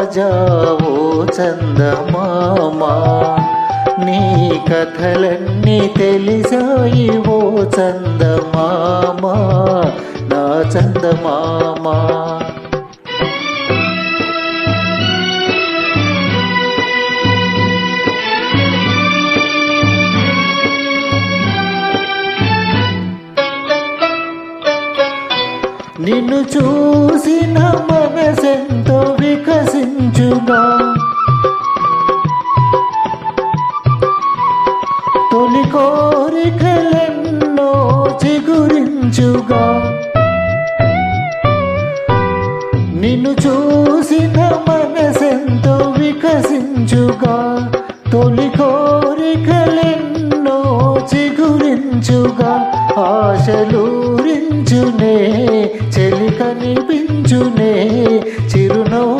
ఓ చందమామా నీ కథలన్నీ తెలిసాయి ఓ చందమామా నా చందమామా. నిన్ను చూసిన మనసే చిగురించుగా నిన్ను చూసిన మనసెంతో వికసించుగా తొలి కోరికలెన్నో చిగురించుగా ఆశలూరించునే చెలి కనిపించునే చిరునవ్వుల